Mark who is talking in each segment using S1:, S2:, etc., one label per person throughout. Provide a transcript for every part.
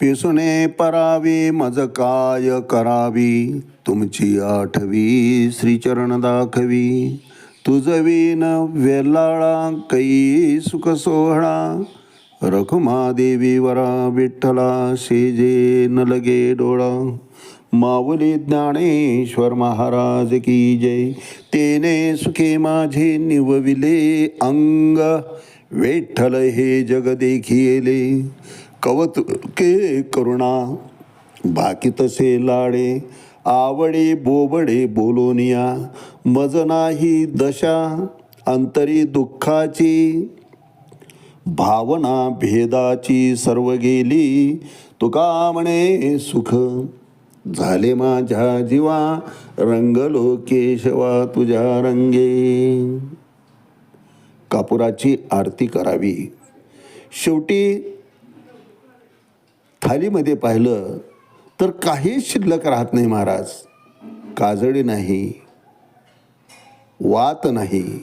S1: पिसुने परावे मज काय करावी? तुमची आठवी श्रीचरण दाखवी. तुझवीन वेलाळा कै सुख सोहळा. रखुमा देवी वरा विठ्ठला शेजे न लगे डोळा. माऊली ज्ञानेश्वर महाराज की जय. तेने सुखे माझे निवविले अंग. विठ्ठल हे जग देखिले कवतुके करुणा. बाकी तसे लाडे आवडे बोबडे बोलोनिया. मज नाही दशा अंतरी दुःखाची. भावना भेदाची सर्व गेली. तुका म्हणे सुख. झाले माझ्या जीवा रंगलो केशवा तुझ्या रंगे. कापुराची आरती करावी. शेवटी थालीमध्ये पाहिलं तर काहीच शिल्लक राहत नाही महाराज. काजळी नाही वात नाही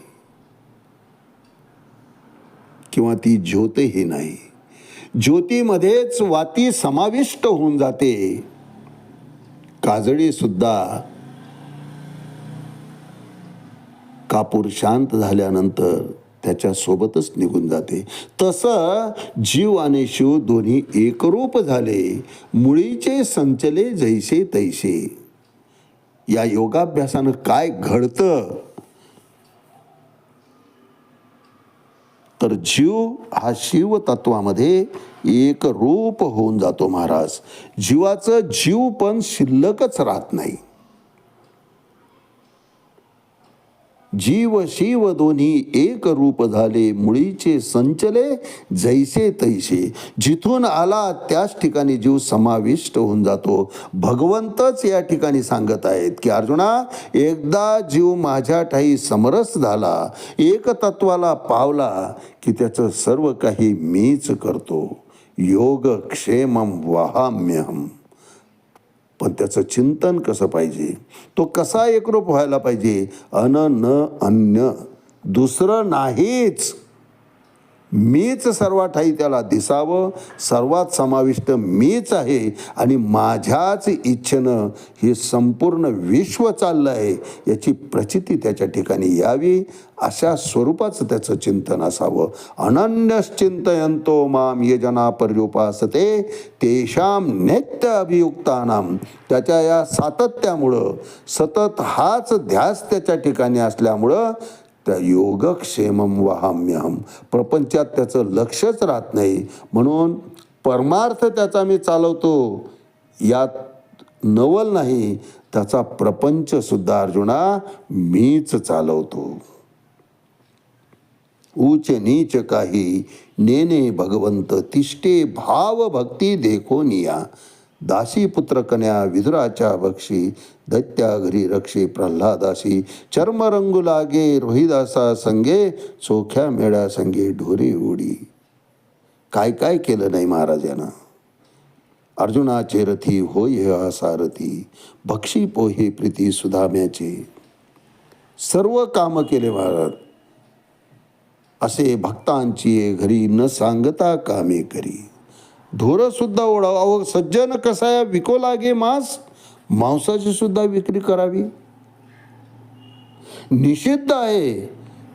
S1: किंवा ती ज्योतही नाही. ज्योतीमध्येच वाती समाविष्ट होऊन जाते. काजळी सुद्धा कापूर शांत झाल्यानंतर त्याच्यासोबतच निघून जाते. तसं जीव आणि शिव दोन्ही एकरूप झाले. मुळीचे संचले जैसे तैसे. या योगाभ्यासानं काय घडतं? तर जीव हा शिव तत्वामध्ये एक रूप होऊन जातो महाराज. जीवाचं जीव पण शिल्लकच राहत नाही. जीव शिव दोन्ही एक रूप झाले मुळीचे संचले जैसे तैसे. जिथून आला त्याच ठिकाणी जीव समाविष्ट होऊन जातो. भगवंतच या ठिकाणी सांगत आहेत की अर्जुना एकदा जीव माझ्या ठाई समरस झाला एक तत्वाला पावला की त्याचं सर्व काही मीच करतो. योग क्षेमम वहाम्यहम. पण त्याचं चिंतन कसं पाहिजे? तो कसा एकरूप व्हायला पाहिजे? अन न अन्य. दुसरं नाहीच. मीच सर्वात ठाई त्याला दिसावं. सर्वात समाविष्ट मीच आहे आणि माझ्याच इच्छेनं हे संपूर्ण विश्व चाललं आहे याची प्रचिती त्याच्या ठिकाणी यावी अशा स्वरूपाचं त्याचं चिंतन असावं. अनन्यश्चिंतयंतो माम ये जना पर्युपासते तेषाम नित्य अभियुक्तानाम त्याच्या या सातत्यामुळं सतत हाच ध्यास त्याच्या ठिकाणी असल्यामुळं त्या योगक्षेमम वहाम्यहम प्रपंचात त्याचं लक्षच राहत नाही. म्हणून परमार्थ त्याचा मी चालवतो. यात नवल नाही. त्याचा प्रपंच सुद्धा अर्जुना मीच चालवतो. ऊच नीच काही नेने भगवंत तिष्ठे भाव भक्ती देखो निया. दासी पुत्र कन्या विदुराच्या बक्षी दैत्या घरी रक्षी प्रल्हादासी चर्मरंगू लागे रोहिदासा संगे चोख्या मेळ्या संगे ढोरी उडी काय काय केलं नाही महाराजांना अर्जुनाचे रथी होय हा सारथी भक्षी पोहे प्रीती सुधाम्याचे. सर्व कामं केले महाराज. असे भक्तांची घरी न सांगता कामे करी. ढोरंसुद्धा ओढावं. अहो सज्जन कसा विको लागे मांस? मांसाची सुद्धा विक्री करावी. निषिद्ध आहे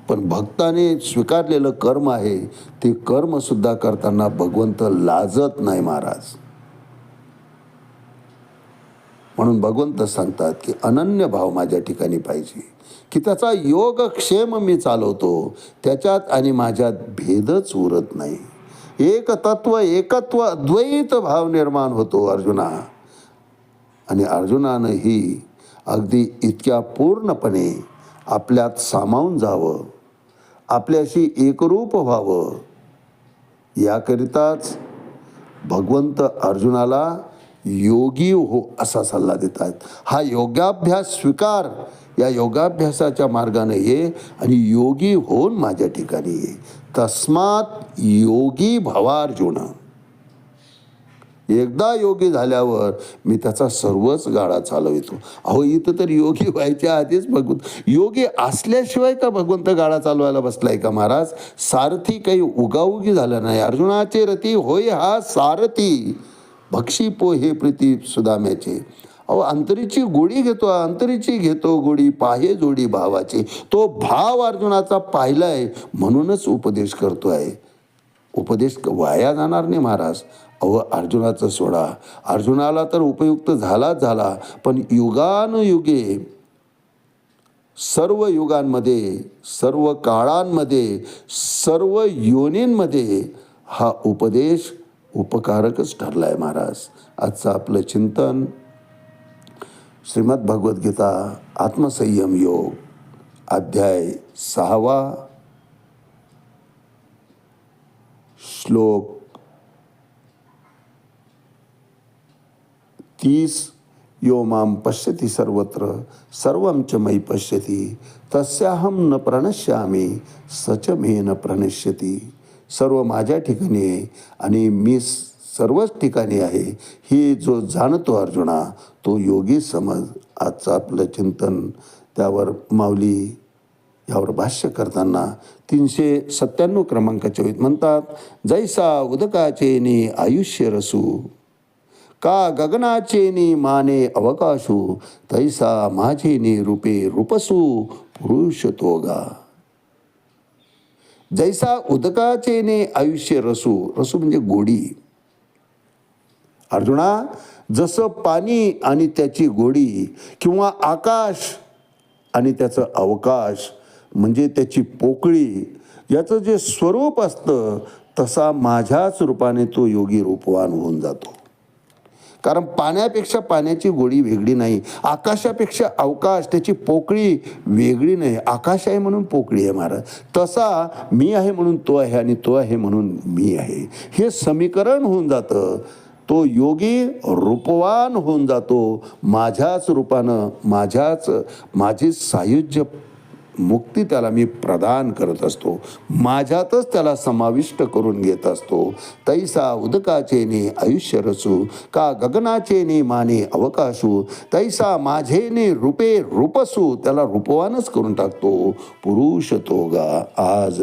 S1: पण भक्ताने स्वीकारलेलं कर्म आहे ते कर्मसुद्धा करताना भगवंत लाजत नाही महाराज. म्हणून भगवंत सांगतात की अनन्य भाव माझ्या ठिकाणी पाहिजे. की त्याचा योगक्षेम मी चालवतो. त्याच्यात आणि माझ्यात भेदच उरत नाही. एक तत्व एकत्व अद्वैत भाव निर्माण होतो अर्जुना. आणि अर्जुनानंही अगदी इतक्या पूर्णपणे आपल्यात सामावून जावं आपल्याशी एकरूप व्हावं. याकरिताच भगवंत अर्जुनाला योगी हो असा सल्ला देत आहेत हा योगाभ्यास स्वीकार. या योगाभ्यासाच्या मार्गाने ये आणि योगी होऊन माझ्या ठिकाणी ये. तस्मात योगी भवार्जुन. एकदा योगी झाल्यावर मी त्याचा सर्वच गाडा चालवितो. अहो इथं तर योगी व्हायच्या आधीच भगवंत योगी असल्याशिवाय का भगवंत गाडा चालवायला बसलाय का महाराज? सारथी काही उगाउगी झाला नाही. अर्जुनाचे रथी होय हा सारथी. भक्षी पोहे प्रीती सुदाम्याचे. अहो अंतरीची गोडी घेतो अंतरीची घेतो गोडी पाहे जोडी भावाची. तो भाव अर्जुनाचा पाहिला आहे म्हणूनच उपदेश करतो आहे उपदेश वाया जाणार नाही महाराज. अहो अर्जुनाचं सोडा. अर्जुनाला तर उपयुक्त झालाच झाला. पण युगानुयुगे सर्व युगांमध्ये सर्व काळांमध्ये सर्व योनींमध्ये हा उपदेश उपकारकच ठरला आहे महाराज. आजचं आपलं चिंतन. श्रीमद भगवद्गीता आत्मसंयम योग अध्याय सहावा. श्लोक तीस. यो माम पश्यति सर्वत्र सर्वं च मयि पश्यति तस्याहम न प्रणश्यामी सच मे न प्रणश्यती। सर्व माझ्या ठिकाणी आहे आणि मी सर्वच ठिकाणी आहे ही जो जाणतो अर्जुना तो योगी समज. आजचं आपलं चिंतन त्यावर माऊली यावर भाष्य करताना तीनशे सत्त्याण्णव क्रमांकाच्या वेळी म्हणतात जैसा उदकाचे नि आयुष्य रसू का गगनाचे नि माने अवकाशू तैसा माझे नि रूपे रूपसू पुरुष तोगा. जैसा उदकाचे ने आयुष्य रसू रसू म्हणजे गोडी. अर्जुना जसं पाणी आणि त्याची गोडी किंवा आकाश आणि त्याचं अवकाश म्हणजे त्याची पोकळी याचं जे स्वरूप असतं तसा माझ्याच रूपाने तो योगी रूपवान होऊन जातो. कारण पाण्यापेक्षा पाण्याची गोडी वेगळी नाही. आकाशापेक्षा अवकाश त्याची पोकळी वेगळी नाही. आकाश आहे म्हणून पोकळी आहे महाराज. तसा मी आहे म्हणून तो आहे आणि तो आहे म्हणून मी आहे. हे समीकरण होऊन जातं. तो योगी रूपवान होऊन जातो. माझ्याच रूपानं माझ्याच माझी सायुज्य मुक्ती त्याला मी प्रदान करत असतो. माझ्यातच त्याला समाविष्ट करून घेत असतो. तैसा उदकाचे ने आयुष्य रसू का गगनाचे ने माने अवकाशू तैसा माझे ने रूपे रूपसू त्याला रूपवानच करून टाकतो. पुरुष तो गा आज.